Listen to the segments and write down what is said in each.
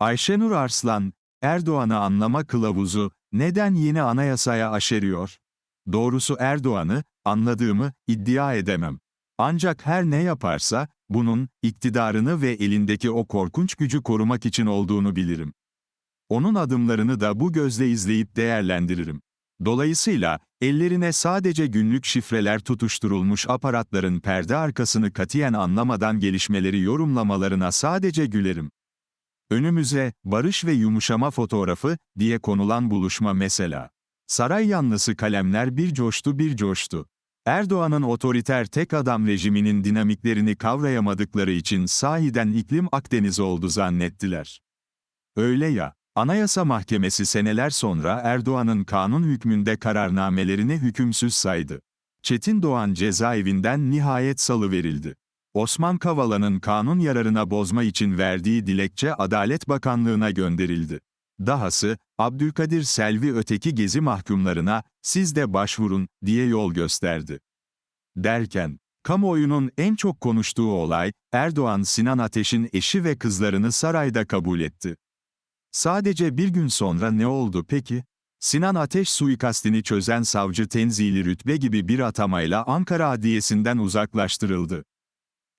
Ayşenur Arslan, Erdoğan'ı anlama kılavuzu, neden yeni anayasaya aşeriyor? Doğrusu Erdoğan'ı, anladığımı, iddia edemem. Ancak her ne yaparsa, bunun, iktidarını ve elindeki o korkunç gücü korumak için olduğunu bilirim. Onun adımlarını da bu gözle izleyip değerlendiririm. Dolayısıyla, ellerine sadece günlük şifreler tutuşturulmuş aparatların perde arkasını katiyen anlamadan gelişmeleri yorumlamalarına sadece gülerim. Önümüze, barış ve yumuşama fotoğrafı, diye konulan buluşma mesela. Saray yanlısı kalemler bir coştu bir coştu. Erdoğan'ın otoriter tek adam rejiminin dinamiklerini kavrayamadıkları için sahiden iklim Akdeniz oldu zannettiler. Öyle ya, Anayasa Mahkemesi seneler sonra Erdoğan'ın kanun hükmünde kararnamelerini hükümsüz saydı. Çetin Doğan cezaevinden nihayet salıverildi. Osman Kavala'nın kanun yararına bozma için verdiği dilekçe Adalet Bakanlığı'na gönderildi. Dahası, Abdülkadir Selvi öteki gezi mahkumlarına, siz de başvurun, diye yol gösterdi. Derken, kamuoyunun en çok konuştuğu olay, Erdoğan Sinan Ateş'in eşi ve kızlarını sarayda kabul etti. Sadece bir gün sonra ne oldu peki? Sinan Ateş suikastini çözen savcı tenzili rütbe gibi bir atamayla Ankara Adliyesi'nden uzaklaştırıldı.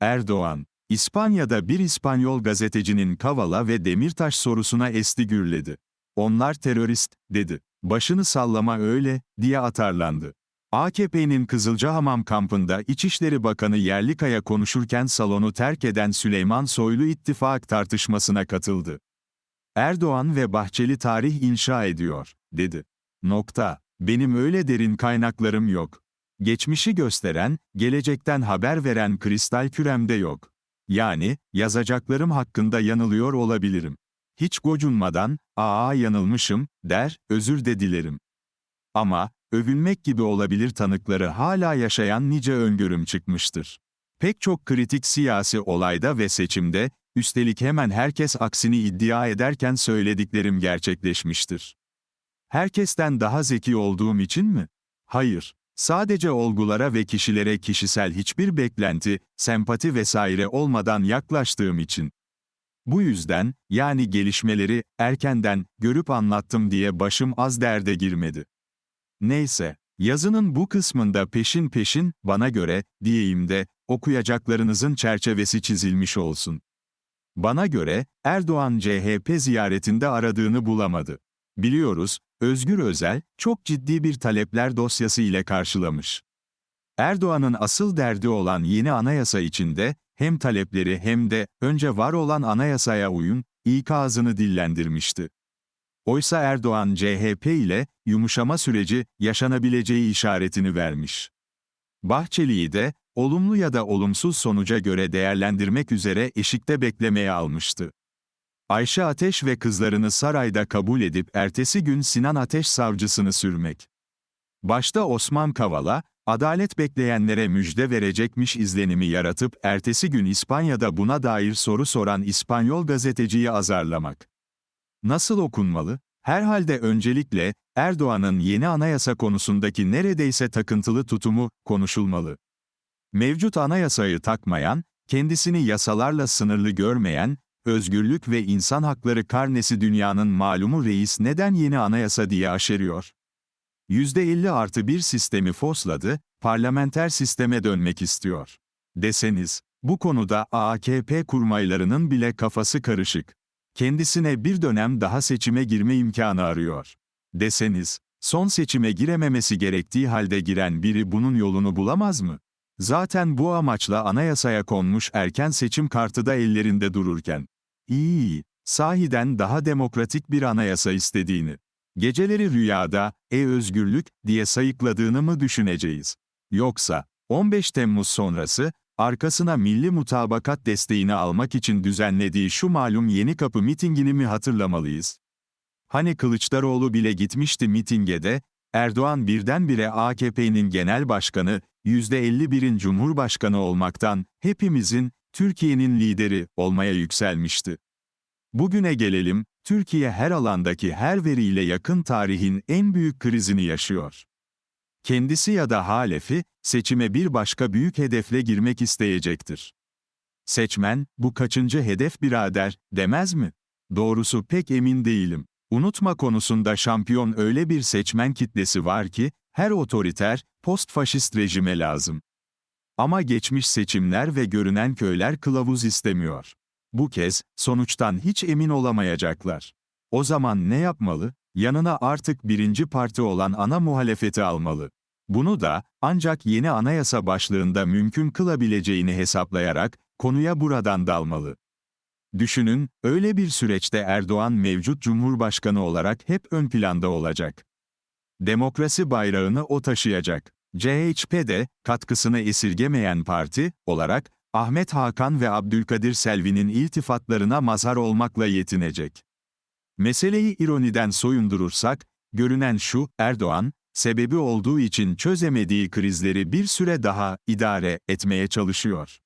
Erdoğan, İspanya'da bir İspanyol gazetecinin Kavala ve Demirtaş sorusuna esti gürledi. Onlar terörist, dedi. Başını sallama öyle, diye atarlandı. AKP'nin Kızılcahamam kampında İçişleri Bakanı Yerlikaya konuşurken salonu terk eden Süleyman Soylu ittifak tartışmasına katıldı. Erdoğan ve Bahçeli tarih inşa ediyor, dedi. Nokta. Benim öyle derin kaynaklarım yok. Geçmişi gösteren, gelecekten haber veren kristal küremde yok. Yani, yazacaklarım hakkında yanılıyor olabilirim. Hiç gocunmadan, aa yanılmışım, der, özür de dilerim. Ama, övülmek gibi olabilir tanıkları hala yaşayan nice öngörüm çıkmıştır. Pek çok kritik siyasi olayda ve seçimde, üstelik hemen herkes aksini iddia ederken söylediklerim gerçekleşmiştir. Herkesten daha zeki olduğum için mi? Hayır. Sadece olgulara ve kişilere kişisel hiçbir beklenti, sempati vesaire olmadan yaklaştığım için. Bu yüzden, yani gelişmeleri, erkenden, görüp anlattım diye başım az derde girmedi. Neyse, yazının bu kısmında peşin peşin, bana göre, diyeyim de, okuyacaklarınızın çerçevesi çizilmiş olsun. Bana göre, Erdoğan CHP ziyaretinde aradığını bulamadı. Biliyoruz, Özgür Özel, çok ciddi bir talepler dosyası ile karşılamış. Erdoğan'ın asıl derdi olan yeni anayasa içinde, hem talepleri hem de, önce var olan anayasaya uyun, ikazını dillendirmişti. Oysa Erdoğan CHP ile, yumuşama süreci, yaşanabileceği işaretini vermiş. Bahçeli'yi de, olumlu ya da olumsuz sonuca göre değerlendirmek üzere eşikte beklemeye almıştı. Ayşe Ateş ve kızlarını sarayda kabul edip ertesi gün Sinan Ateş savcısını sürmek. Başta Osman Kavala, adalet bekleyenlere müjde verecekmiş izlenimi yaratıp ertesi gün İspanya'da buna dair soru soran İspanyol gazeteciyi azarlamak. Nasıl okunmalı? Herhalde öncelikle, Erdoğan'ın yeni anayasa konusundaki neredeyse takıntılı tutumu, konuşulmalı. Mevcut anayasayı takmayan, kendisini yasalarla sınırlı görmeyen, özgürlük ve insan hakları karnesi dünyanın malumu reis neden yeni anayasa diye aşeriyor? %50 artı bir sistemi fosladı, parlamenter sisteme dönmek istiyor. Deseniz, bu konuda AKP kurmaylarının bile kafası karışık. Kendisine bir dönem daha seçime girme imkanı arıyor. Deseniz, son seçime girememesi gerektiği halde giren biri bunun yolunu bulamaz mı? Zaten bu amaçla anayasaya konmuş erken seçim kartı da ellerinde dururken. İyi, sahiden daha demokratik bir anayasa istediğini. Geceleri rüyada, e özgürlük, diye sayıkladığını mı düşüneceğiz? Yoksa, 15 Temmuz sonrası, arkasına milli mutabakat desteğini almak için düzenlediği şu malum yeni kapı mitingini mi hatırlamalıyız? Hani Kılıçdaroğlu bile gitmişti mitinge de, Erdoğan birdenbire AKP'nin genel başkanı, %51'in cumhurbaşkanı olmaktan, hepimizin, Türkiye'nin lideri, olmaya yükselmişti. Bugüne gelelim, Türkiye her alandaki her veriyle yakın tarihin en büyük krizini yaşıyor. Kendisi ya da halefi, seçime bir başka büyük hedefle girmek isteyecektir. Seçmen, bu kaçıncı hedef birader, demez mi? Doğrusu pek emin değilim. Unutma konusunda şampiyon öyle bir seçmen kitlesi var ki, her otoriter, postfaşist rejime lazım. Ama geçmiş seçimler ve görünen köyler kılavuz istemiyor. Bu kez, sonuçtan hiç emin olamayacaklar. O zaman ne yapmalı? Yanına artık birinci parti olan ana muhalefeti almalı. Bunu da, ancak yeni anayasa başlığında mümkün kılabileceğini hesaplayarak, konuya buradan dalmalı. Düşünün, öyle bir süreçte Erdoğan mevcut Cumhurbaşkanı olarak hep ön planda olacak. Demokrasi bayrağını o taşıyacak. CHP de, katkısını esirgemeyen parti, olarak, Ahmet Hakan ve Abdülkadir Selvi'nin iltifatlarına mazhar olmakla yetinecek. Meseleyi ironiden soyundurursak, görünen şu, Erdoğan, sebebi olduğu için çözemediği krizleri bir süre daha idare etmeye çalışıyor.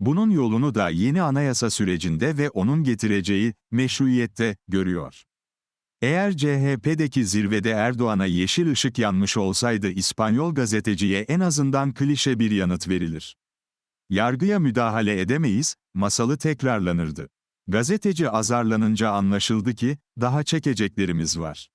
Bunun yolunu da yeni anayasa sürecinde ve onun getireceği meşruiyette görüyor. Eğer CHP'deki zirvede Erdoğan'a yeşil ışık yanmış olsaydı İspanyol gazeteciye en azından klişe bir yanıt verilir. Yargıya müdahale edemeyiz, masalı tekrarlanırdı. Gazeteci azarlanınca anlaşıldı ki, daha çekeceklerimiz var.